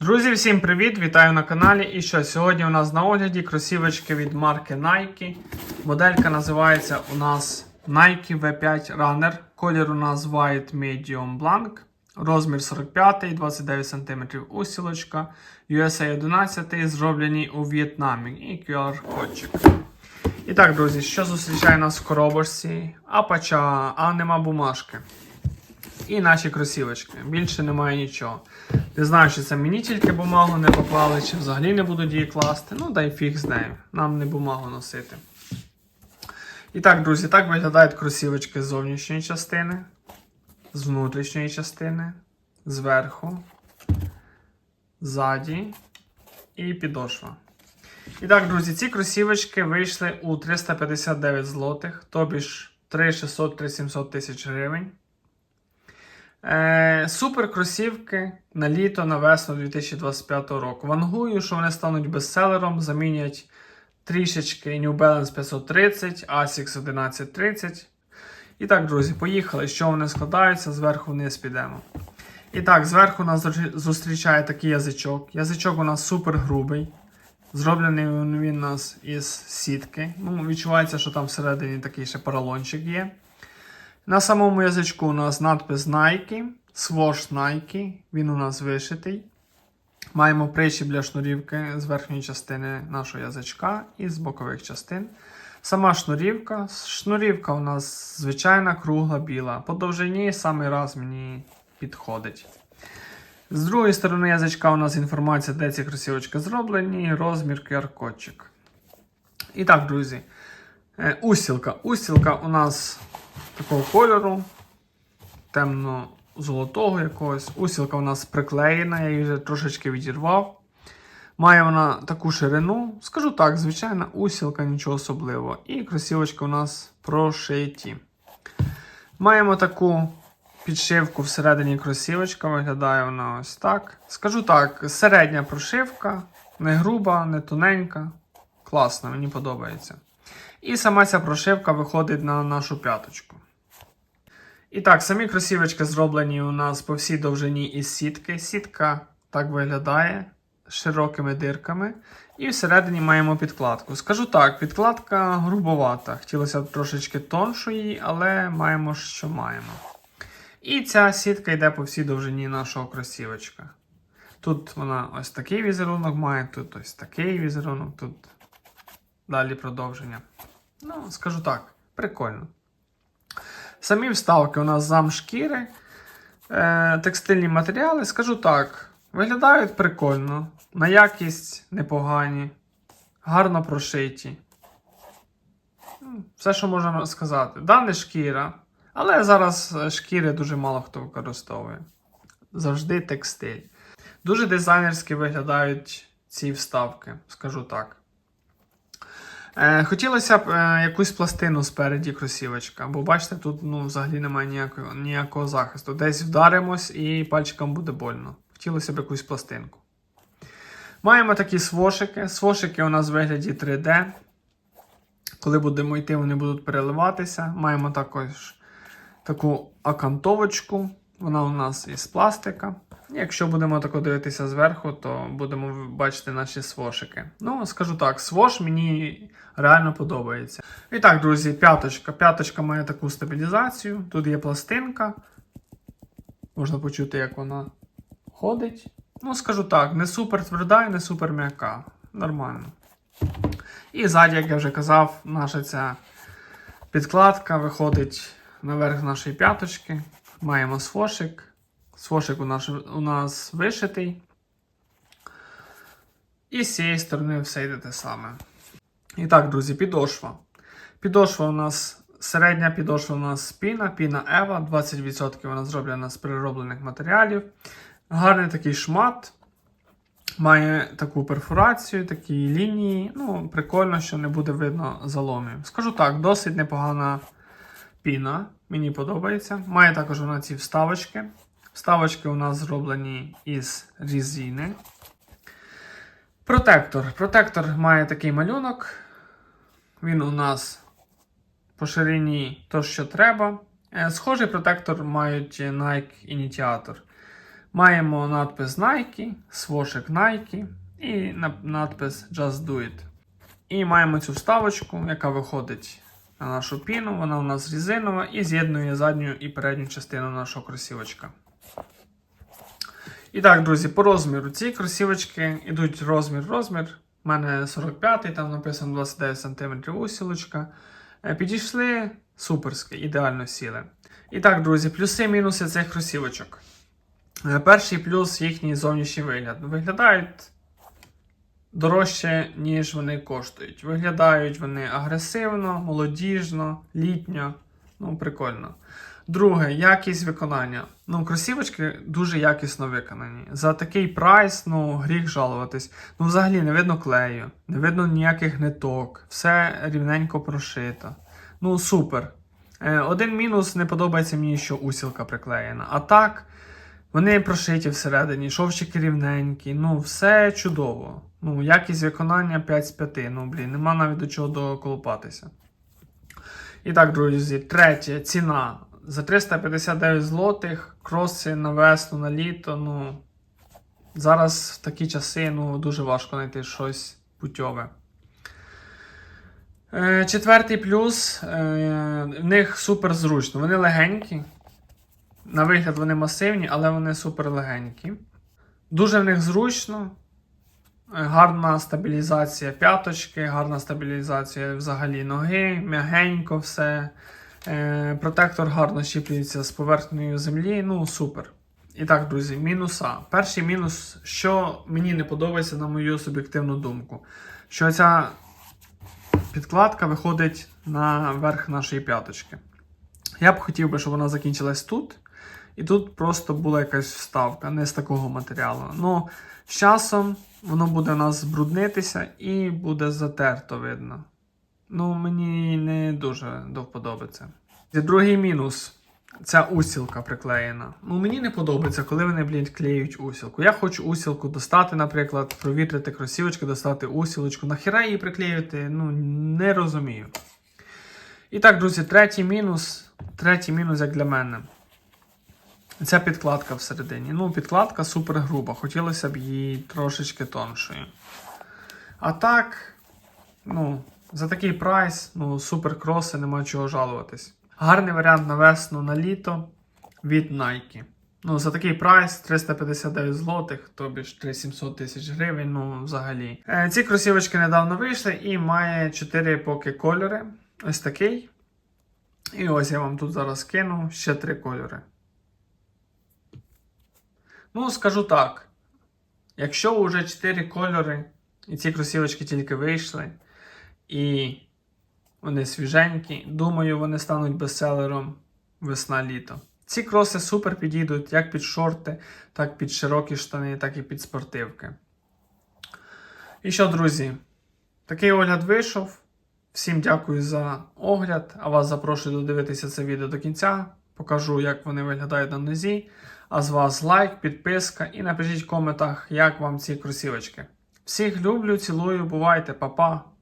Друзі, всім привіт! Вітаю на каналі. І що сьогодні у нас на огляді кросівочки від марки Nike. Моделька називається у нас Nike V5 Runner. Колір у нас White Medium Blank. Розмір 45, 29 см устілочка. USA 11 зроблені у В'єтнамі і QR-кодчик. І так, друзі, що зустрічає нас в коробочці? Апача, а нема бумажки. І наші кросівочки. Більше немає нічого. Не знаю, чи це мені тільки бумагу не поклали, чи взагалі не будуть її класти. Ну, дай фіг з нею. Нам не бумагу носити. І так, друзі, так виглядають кросівочки з зовнішньої частини, з внутрішньої частини, зверху, ззаді і підошва. І так, друзі, ці кросівочки вийшли у 359 злотих, тобі ж 3600-3700 тисяч гривень. Е, супер кросівки на літо, на весну 2025 року. Вангую, що вони стануть бестселером, замінять трішечки New Balance 530, Asics 1130. І так, друзі, поїхали. Що вони складаються, зверху вниз підемо. І так, зверху нас зустрічає такий язичок. Язичок у нас супер грубий. Зроблений він у нас із сітки. Ну, відчувається, що там всередині такий ще поролончик є. На самому язичку у нас надпис Nike, Swosh Nike, він у нас вишитий. Маємо прищіп для шнурівки з верхньої частини нашого язичка і з бокових частин. Сама шнурівка. Шнурівка у нас звичайна кругла біла. По довжині самий раз мені підходить. З другої сторони язичка у нас інформація, де ці кросівочки зроблені, розмір QR-кодчик. І так, друзі, устілка. Устілка у нас такого кольору, темно-золотого якогось. Устілка у нас приклеєна, я її вже трошечки відірвав. Має вона таку ширину. Скажу так, звичайна усілка, нічого особливого. І кросівочки у нас прошиті. Маємо таку підшивку всередині кросівочка, виглядає вона ось так. Скажу так, середня прошивка, не груба, не тоненька. Класно, мені подобається. І сама ця прошивка виходить на нашу п'яточку. І так, самі кросівочки зроблені у нас по всій довжині із сітки. Сітка так виглядає з широкими дирками. І всередині маємо підкладку. Скажу так, підкладка грубовата. Хотілося б трошечки тоншої, але маємо, що маємо. І ця сітка йде по всій довжині нашого кросівочка. Тут вона ось такий візерунок має, тут ось такий візерунок, тут далі продовження. Ну, скажу так, прикольно. Самі вставки у нас замшкіри, е, текстильні матеріали, скажу так, виглядають прикольно, на якість непогані, гарно прошиті. Ну, Все, що можна сказати. Да, не шкіра, але зараз шкіри дуже мало хто використовує. Завжди текстиль. Дуже дизайнерськи виглядають ці вставки, скажу так. Е, хотілося б е, якусь пластину спереді кросівочка, бо бачите, тут ну, взагалі немає ніякого, ніякого захисту. Десь вдаримось і пальчикам буде больно. Хотілося б якусь пластинку. Маємо такі свошики. Свошики у нас в вигляді 3D. Коли будемо йти, вони будуть переливатися. Маємо також таку акантовочку. Вона у нас із пластика. Якщо будемо тако дивитися зверху, то будемо бачити наші свошики. Ну, скажу так, свош мені реально подобається. І так, друзі, п'яточка. П'яточка має таку стабілізацію. Тут є пластинка. Можна почути, як вона ходить. Ну, скажу так, не супер тверда і не супер м'яка. Нормально. І ззаді, як я вже казав, наша ця підкладка виходить наверх нашої п'яточки. Маємо свошик. Свошик у нас, у нас вишитий. І з цієї сторони все йде те саме. І так, друзі, підошва. Підошва у нас середня підошва у нас піна, піна Ева, 20% вона зроблена з перероблених матеріалів. Гарний такий шмат. Має таку перфорацію, такі лінії. Ну, прикольно, що не буде видно заломів. Скажу так, досить непогана піна. Мені подобається. Має також вона ці вставочки. Вставочки у нас зроблені із різини. Протектор. Протектор має такий малюнок. Він у нас по ширині то, що треба. Е, Схожий протектор мають Nike Initiator. Маємо надпис Nike, свошик Nike і надпис Just Do It. І маємо цю вставочку, яка виходить на нашу піну. Вона у нас резинова і з'єднує задню і передню частину нашого кросівочка. І так, друзі, по розміру. Ці кросівочки йдуть розмір-розмір. У мене 45 там написано 29 см усілочка. Е, Підійшли суперськи, ідеально сіли. І так, друзі, плюси-мінуси цих кросівочок. Е, Перший плюс їхній зовнішній вигляд. Виглядають дорожче, ніж вони коштують. Виглядають вони агресивно, молодіжно, літньо. Ну, прикольно. Друге, якість виконання. Ну, кросівочки дуже якісно виконані. За такий прайс, ну, гріх жалуватись. Ну, взагалі не видно клею, не видно ніяких ниток, все рівненько прошито. Ну, супер. Е, один мінус не подобається мені, що усілка приклеєна. А так, вони прошиті всередині, шовчики рівненькі, ну, все чудово. Ну, якість виконання 5 з 5. Ну, блін, нема навіть до чого доколупатися. І так, друзі, третє, ціна. За 359 злотих, кроси на весну, на літо. Ну, зараз в такі часи ну, дуже важко знайти щось путьове. Е, четвертий плюс. Е, в них супер зручно. Вони легенькі. На вигляд вони масивні, але вони супер легенькі. Дуже в них зручно. Е, Гарна стабілізація п'яточки, гарна стабілізація взагалі ноги, м'ягенько все. Е, Протектор гарно щіплюється з поверхнею землі. Ну, супер. І так, друзі, мінуса. Перший мінус, що мені не подобається, на мою суб'єктивну думку, що ця підкладка виходить на верх нашої п'яточки. Я б хотів би, щоб вона закінчилась тут. І тут просто була якась вставка, не з такого матеріалу. Ну, з часом воно буде у нас бруднитися і буде затерто видно. Ну, мені не дуже до вподоби. І Другий мінус. Ця усілка приклеєна. Ну, мені не подобається, коли вони, блін, клеють усілку. Я хочу усілку достати, наприклад, провітрити кросівочки, достати усілочку. Нахіра її приклеювати? Ну, не розумію. І так, друзі, третій мінус. Третій мінус, як для мене. Ця підкладка всередині. Ну, підкладка супер груба. Хотілося б її трошечки тоншою. А так, ну, за такий прайс, ну, супер кроси, нема чого жалуватись. Гарний варіант на весну на літо від Nike. Ну, за такий прайс 359 злотих, тобі ж 3700 тисяч гривень, ну, взагалі. Е, ці кросівочки недавно вийшли і має 4 поки кольори. Ось такий. І ось я вам тут зараз кину ще 3 кольори. Ну, скажу так. Якщо вже 4 кольори, і ці кросівочки тільки вийшли, і вони свіженькі, думаю, вони стануть бестселером весна-літо. Ці кроси супер підійдуть як під шорти, так під широкі штани, так і під спортивки. І що, друзі, такий огляд вийшов. Всім дякую за огляд, а вас запрошую додивитися це відео до кінця. Покажу, як вони виглядають на нозі. А з вас лайк, підписка і напишіть в коментах, як вам ці кросівочки. Всіх люблю, цілую, бувайте, па-па!